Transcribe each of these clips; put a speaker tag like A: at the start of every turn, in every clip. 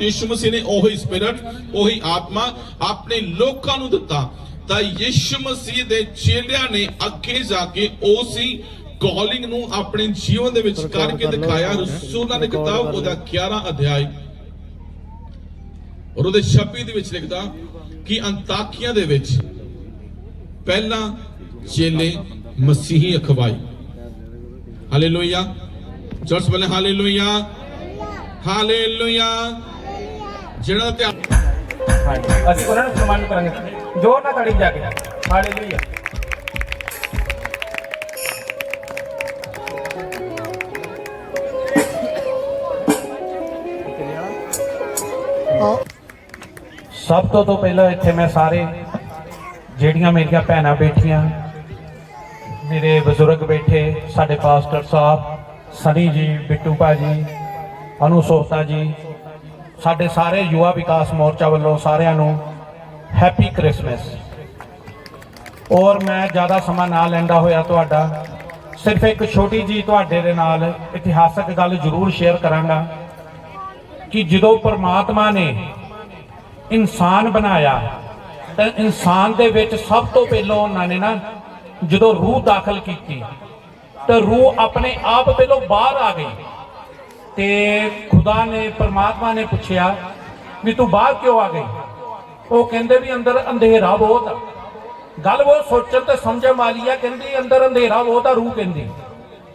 A: ਯਿਸੂ ਮਸੀਹ ਨੇ ਉਹੀ ਸਪਿਰਿਟ ਉਹੀ ਆਤਮਾ ਆਪਣੇ ਲੋਕਾਂ ਨੂੰ ਦਿੱਤਾ ਤਾਂ ਯਿਸੂ ਮਸੀਹ ਦੇ ਚੇਲਿਆਂ ਨੇ ਅੱਗੇ ਜਾ ਕੇ ਉਸੇ ਕਾਲਿੰਗ ਨੂੰ ਆਪਣੇ ਜੀਵਨ ਦੇ ਵਿੱਚ ਕਰਕੇ ਦਿਖਾਇਆ ਰਸੂਲਾਂ ਦੀ ਕਿਤਾਬ ਉਹਦਾ 11 ਅਧਿਆਇ। ਔਰ ਉਹਦੇ 26 ਦੇ ਵਿੱਚ ਲਿਖਦਾ ਕਿ ਅੰਤਾਕੀਆਂ ਦੇ ਵਿੱਚ ਪਹਿਲਾਂ ਚੇਲੇ ਮਸੀਹੀ ਅਖਵਾਈ। ਹਾਲੇਲੂਇਆ ਚਰਚ ਬਲੇ ਹਾਲੇਲੂਇਆ ਹਾਲੇਲੂਇਆ ਜਿਹੜਾ ਤੇ
B: ਹਾਂਜੀ ਅਸੀਂ ਉਹਨਾਂ ਨੂੰ ਸਨਮਾਨ ਕਰਾਂਗੇ। ਜੋਰ ਨਾਲ ਤਾੜੀ ਜਾ ਕੇ ਹਾਲੇਲੂਇਆ ਸਭ ਤੋਂ ਤੋਂ ਪਹਿਲਾਂ ਇੱਥੇ ਮੈਂ ਸਾਰੇ ਜਿਹੜੀਆਂ ਮੇਰੀਆਂ ਭੈਣਾਂ ਬੈਠੀਆਂ, ਮੇਰੇ ਬਜ਼ੁਰਗ ਬੈਠੇ, ਸਾਡੇ ਪਾਸਟਰ ਸਾਹਿਬ, ਸਨੀ ਜੀ, ਬਿੱਟੂ ਭਾਜੀ ਅਨੂ ਸੋਹਤਾ ਜੀ ਸਾਡੇ ਸਾਰੇ ਯੁਵਾ ਵਿਕਾਸ ਮੋਰਚਾ ਵੱਲੋਂ ਸਾਰਿਆਂ ਨੂੰ ਹੈਪੀ ਕ੍ਰਿਸਮਸ ਔਰ ਮੈਂ ਜ਼ਿਆਦਾ ਸਮਾਂ ਨਾ ਲੈਂਦਾ ਹੋਇਆ ਤੁਹਾਡਾ, ਸਿਰਫ ਇੱਕ ਛੋਟੀ ਜੀ ਤੁਹਾਡੇ ਦੇ ਨਾਲ ਇਤਿਹਾਸਕ ਗੱਲ ਜ਼ਰੂਰ ਸ਼ੇਅਰ ਕਰਾਂਗਾ ਕਿ ਜਦੋਂ ਪਰਮਾਤਮਾ ਨੇ ਇਨਸਾਨ ਬਣਾਇਆ, ਤਾਂ ਇਨਸਾਨ ਦੇ ਵਿੱਚ ਸਭ ਤੋਂ ਪਹਿਲਾਂ ਉਹਨਾਂ ਨੇ ਨਾ ਜਦੋਂ ਰੂਹ ਦਾਖਲ ਕੀਤੀ, ਤਾਂ ਰੂਹ ਆਪਣੇ ਆਪ ਪਹਿਲਾਂ ਬਾਹਰ ਆ ਗਈ। ਤੇ ਖੁਦਾ ਨੇ, ਪਰਮਾਤਮਾ ਨੇ ਪੁੱਛਿਆ ਵੀ ਤੂੰ ਬਾਹਰ ਕਿਉਂ ਆ ਗਈ? ਉਹ ਕਹਿੰਦੇ ਵੀ ਅੰਦਰ ਅੰਧੇਰਾ ਬਹੁਤ ਆ। ਗੱਲ ਉਹ ਸੋਚਣ ਤੇ ਸਮਝਣ ਵਾਲੀ ਆ, ਕਹਿੰਦੀ ਅੰਦਰ ਅੰਧੇਰਾ ਬਹੁਤ ਆ, ਰੂਹ ਕਹਿੰਦੀ।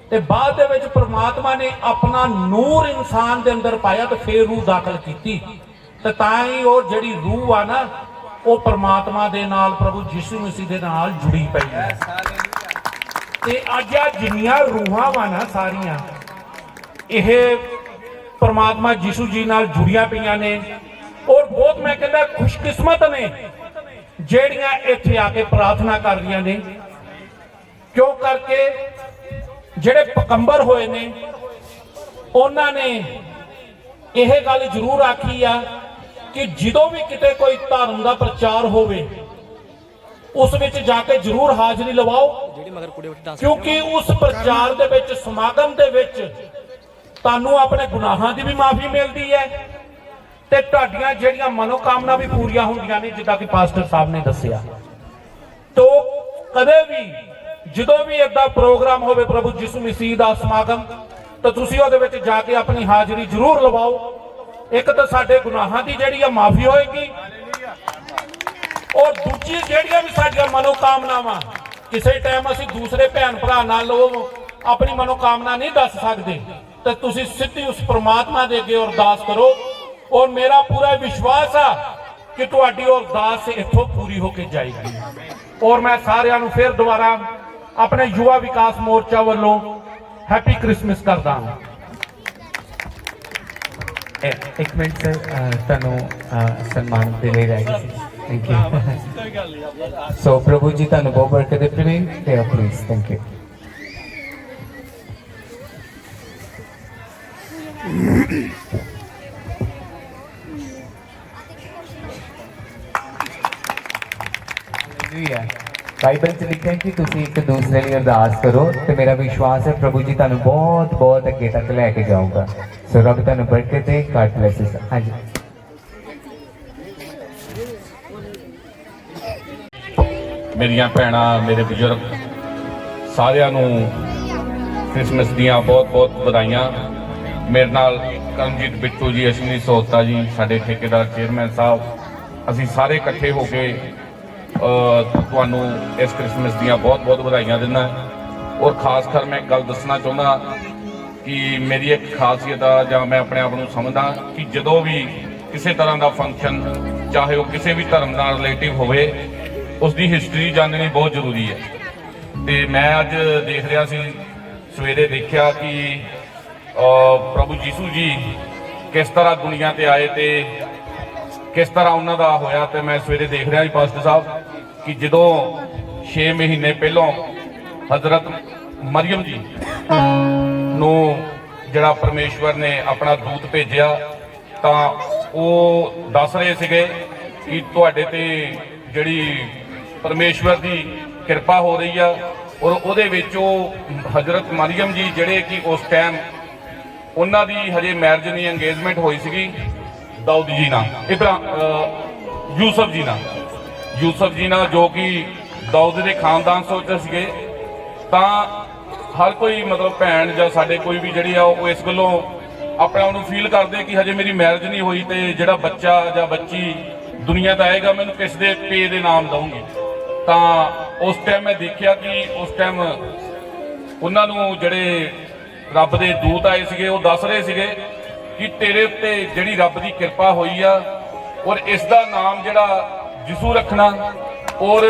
B: ਤੇ ਬਾਅਦ ਦੇ ਵਿੱਚ ਪ੍ਰਮਾਤਮਾ ਨੇ ਆਪਣਾ ਨੂਰ ਇਨਸਾਨ ਦੇ ਅੰਦਰ ਪਾਇਆ ਤੇ ਫੇਰ ਰੂਹ ਦਾਖਲ ਕੀਤੀ। ਤੇ ਤਾਂ ਹੀ ਉਹ ਜਿਹੜੀ ਰੂਹ ਆ ਨਾ, ਉਹ ਪ੍ਰਮਾਤਮਾ ਦੇ ਨਾਲ, ਪ੍ਰਭੂ ਯਿਸੂ ਮਸੀਹ ਦੇ ਨਾਲ ਜੁੜੀ ਪਈ ਹੈ। ਤੇ ਅੱਜ ਆ ਜਿੰਨੀਆਂ ਰੂਹਾਂ ਵਾ ਨਾ ਸਾਰੀਆਂ, ਇਹ ਪ੍ਰਮਾਤਮਾ ਯਿਸੂ ਜੀ ਨਾਲ ਜੁੜੀਆਂ ਪਈਆਂ ਨੇ ਔਰ ਬਹੁਤ ਮੈਂ ਕਹਿੰਦਾ ਖੁਸ਼ਕਿਸਮਤ ਨੇ ਜਿਹੜੀਆਂ ਇੱਥੇ ਆ ਕੇ ਪ੍ਰਾਰਥਨਾ ਕਰ ਰਹੀਆਂ ਨੇ। ਕਿਉਂ ਕਰਕੇ? ਜਿਹੜੇ ਪਕੰਬਰ ਹੋਏ ਨੇ ਉਹਨਾਂ ਨੇ ਇਹ ਗੱਲ ਜ਼ਰੂਰ ਆਖੀ ਆ ਕਿ ਜਦੋਂ ਵੀ ਕਿਤੇ ਕੋਈ ਧਰਮ ਦਾ ਪ੍ਰਚਾਰ ਹੋਵੇ ਉਸ ਵਿੱਚ ਜਾ ਕੇ ਜ਼ਰੂਰ ਹਾਜ਼ਰੀ ਲਵਾਓ। ਕਿਉਂਕਿ ਉਸ ਪ੍ਰਚਾਰ ਦੇ ਵਿੱਚ ਸਮਾਗਮ ਦੇ ਵਿੱਚ ਤੁਹਾਨੂੰ ਆਪਣੇ ਗੁਨਾਹਾਂ ਦੀ ਵੀ ਮਾਫੀ ਮਿਲਦੀ ਹੈ ਤੇ ਤੁਹਾਡੀਆਂ ਜਿਹੜੀਆਂ ਮਨੋਕਾਮਨਾ ਵੀ ਪੂਰੀਆਂ ਹੁੰਦੀਆਂ ਨੇ, ਜਿੱਦਾਂ ਕਿ ਪਾਸਟਰ ਸਾਹਿਬ ਨੇ ਦੱਸਿਆ। ਤੋ ਕਦੇ ਵੀ, ਜਦੋਂ ਵੀ ਏਦਾਂ ਪ੍ਰੋਗਰਾਮ ਹੋਵੇ ਪ੍ਰਭੂ ਯਿਸੂ ਮਸੀਹ ਦਾ ਸਮਾਗਮ, ਤਾਂ ਤੁਸੀਂ ਉਹਦੇ ਵਿੱਚ ਜਾ ਕੇ ਆਪਣੀ ਹਾਜ਼ਰੀ ਜ਼ਰੂਰ ਲਵਾਓ। ਇੱਕ ਤਾਂ ਸਾਡੇ ਗੁਨਾਹਾਂ ਦੀ ਜਿਹੜੀ ਆ ਮਾਫੀ ਹੋਏਗੀ। ਔਰ ਦੂਜੀ ਜਿਹੜੀਆਂ ਵੀ ਸਾਡੀਆਂ ਮਨੋਕਾਮਨਾਵਾਂ, ਕਿਸੇ ਟਾਈਮ ਅਸੀਂ ਦੂਸਰੇ ਭੈਣ ਭਰਾ ਨਾਲ ਉਹ ਆਪਣੀ ਮਨੋਕਾਮਨਾ ਨਹੀਂ ਦੱਸ ਸਕਦੇ। ਤੇ ਤੁਸੀਂ ਸਿੱਧੀ ਉਸ ਪ੍ਰਮਾਤਮਾ ਦੇ ਅੱਗੇ ਅਰਦਾਸ ਕਰੋ। ਔਰ ਮੇਰਾ ਪੂਰਾ ਵਿਸ਼ਵਾਸ ਆ ਕਿ ਤੁਹਾਡੀ ਉਹ ਅਰਦਾਸ ਇੱਥੋਂ ਪੂਰੀ ਹੋ ਕੇ ਜਾਏਗੀ। ਔਰ ਮੈਂ ਸਾਰਿਆਂ ਨੂੰ ਫਿਰ ਦੁਬਾਰਾ ਆਪਣੇ ਯੁਵਾ ਵਿਕਾਸ ਮੋਰਚਾ ਵੱਲੋਂ ਹੈਪੀ ਕ੍ਰਿਸਮਸ ਕਰਦਾ ਹਾਂ।
C: ਇੱਕ ਇੱਕ ਮਿੰਟ ਸਰ ਤੁਹਾਨੂੰ ਸਨਮਾਨ ਦੇ ਲਈ ਰਹੇਗਾ ਥੈਂਕ ਯੂ ਸੋ ਪ੍ਰਭੂ ਜੀ ਤੁਹਾਨੂੰ ਬਹੁਤ ਬਰਕਤ ਦੇ ਪਰੇ ਤੇ ਪਲੀਜ਼ ਥੈਂਕ ਯੂ ਬਾਈਬਲ ਚ ਲਿਖਿਆ ਕਿ ਤੁਸੀਂ ਇੱਕ ਦੂਸਰੇ ਲਈ ਅਰਦਾਸ ਕਰੋ ਤੇ ਮੇਰਾ ਵਿਸ਼ਵਾਸ ਹੈ ਪ੍ਰਭੂ ਜੀ ਤੁਹਾਨੂੰ ਬਹੁਤ ਬਹੁਤ ਅੱਗੇ ਤੱਕ ਲੈ ਕੇ ਜਾਊਗਾ ਸੋ ਰੱਬ ਤੁਹਾਨੂੰ ਬਰਕਤ ਦੇ ਗॉड ਬlesses ਹਾਂਜੀ
D: ਮੇਰੀਆਂ ਭੈਣਾਂ, ਮੇਰੇ ਬਜ਼ੁਰਗ, ਸਾਰਿਆਂ ਨੂੰ ਕ੍ਰਿਸਮਸ ਦੀਆਂ ਬਹੁਤ-ਬਹੁਤ ਵਧਾਈਆਂ। ਮੇਰੇ ਨਾਲ ਕਰਮਜੀਤ ਬਿੱਟੂ ਜੀ, ਅਸ਼ਵਨੀ ਸੋਹਤਾ ਜੀ, ਸਾਡੇ ਠੇਕੇਦਾਰ ਚੇਅਰਮੈਨ ਸਾਹਿਬ, ਅਸੀਂ ਸਾਰੇ ਇਕੱਠੇ ਹੋ ਕੇ ਤੁਹਾਨੂੰ ਇਸ ਕ੍ਰਿਸਮਸ ਦੀਆਂ ਬਹੁਤ-ਬਹੁਤ ਵਧਾਈਆਂ ਦਿੰਦਾ ਔਰ ਖਾਸ ਕਰ ਮੈਂ ਇੱਕ ਗੱਲ ਦੱਸਣਾ ਚਾਹੁੰਦਾ ਕਿ ਮੇਰੀ ਇੱਕ ਖਾਸੀਅਤ ਆ, ਜਾਂ ਮੈਂ ਆਪਣੇ ਆਪ ਨੂੰ ਸਮਝਦਾ ਕਿ ਜਦੋਂ ਵੀ ਕਿਸੇ ਤਰ੍ਹਾਂ ਦਾ ਫੰਕਸ਼ਨ ਚਾਹੇ ਉਹ ਕਿਸੇ ਵੀ ਧਰਮ ਨਾਲ ਰਿਲੇਟਿਵ ਹੋਵੇ ਉਸ ਦੀ ਹਿਸਟਰੀ ਜਾਣਨੀ ਬਹੁਤ ਜ਼ਰੂਰੀ ਹੈ। ਤੇ ਮੈਂ ਅੱਜ ਦੇਖ ਰਿਹਾ ਸੀ, ਸਵੇਰੇ ਦੇਖਿਆ ਕਿ ਪ੍ਰਭੂ ਯੀਸ਼ੂ ਜੀ, ਕਿਸ ਤਰ੍ਹਾਂ ਦੁਨੀਆ ਤੇ ਆਏ ਤੇ ਕਿਸ ਤਰ੍ਹਾਂ ਉਹਨਾਂ ਦਾ ਹੋਇਆ ਤੇ ਮੈਂ ਸਵੇਰੇ ਦੇਖ ਰਿਹਾ ਜੀ ਪਾਸਟਰ ਸਾਹਿਬ ਕਿ ਜਦੋਂ 6 ਮਹੀਨੇ ਪਹਿਲਾਂ ਹਜ਼ਰਤ ਮਰੀਮ ਜੀ ਨੂੰ ਜਿਹੜਾ ਪਰਮੇਸ਼ਵਰ ਨੇ ਆਪਣਾ ਦੂਤ ਭੇਜਿਆ, ਤਾਂ ਉਹ ਦੱਸ ਰਹੇ ਸੀਗੇ ਕਿ ਤੁਹਾਡੇ ਤੇ ਜਿਹੜੀ ਪਰਮੇਸ਼ਵਰ ਦੀ ਕਿਰਪਾ ਹੋ ਰਹੀ ਆ ਔਰ ਉਹਦੇ ਵਿੱਚ ਉਹ ਹਜ਼ਰਤ ਮਰੀਮ ਜੀ ਜਿਹੜੇ ਕਿ ਉਸ ਟਾਈਮ ਉਹਨਾਂ ਦੀ ਹਜੇ ਮੈਰਿਜ ਨਹੀਂ ਅੰਗੇਜਮੈਂਟ ਹੋਈ ਸੀਗੀ ਦਾਊਦ ਜੀ ਨਾਲ। ਇਬਰਾ ਯੂਸਫ ਜੀ ਨਾਲ। ਯੂਸਫ ਜੀ ਨਾਲ ਜੋ ਕਿ ਦਾਊਦ ਦੇ ਖਾਨਦਾਨ ਸੋਚ ਸੀਗੇ। ਤਾਂ ਹਰ ਕੋਈ ਮਤਲਬ ਭੈਣ ਜਾਂ ਸਾਡੇ ਕੋਈ ਵੀ ਜਿਹੜੀ ਆ, ਉਹ ਇਸ ਗੱਲੋਂ ਆਪਣੇ ਆਪ ਨੂੰ ਫੀਲ ਕਰਦੇ ਕਿ ਹਜੇ ਮੇਰੀ ਮੈਰਿਜ ਨਹੀਂ ਹੋਈ ਤੇ ਜਿਹੜਾ ਬੱਚਾ ਜਾਂ ਬੱਚੀ ਦੁਨੀਆ ਦਾ ਆਏਗਾ ਮੈਨੂੰ ਕਿਸ ਦੇ ਪੇ ਦੇ ਨਾਮ ਦਊਂਗੀ। ਤਾਂ ਉਸ ਟਾਈਮ ਮੈਂ ਦੇਖਿਆ ਕਿ ਉਸ ਟਾਈਮ ਉਹਨਾਂ ਨੂੰ ਜਿਹੜੇ ਰੱਬ ਦੇ ਦੂਤ ਆਏ ਸੀਗੇ, ਉਹ ਦੱਸ ਰਹੇ ਸੀਗੇ ਕਿ ਤੇਰੇ ਉੱਤੇ ਜਿਹੜੀ ਰੱਬ ਦੀ ਕਿਰਪਾ ਹੋਈ ਆ ਔਰ ਇਸ ਦਾ ਨਾਮ ਜਿਹੜਾ ਯਿਸੂ ਰੱਖਣਾ ਔਰ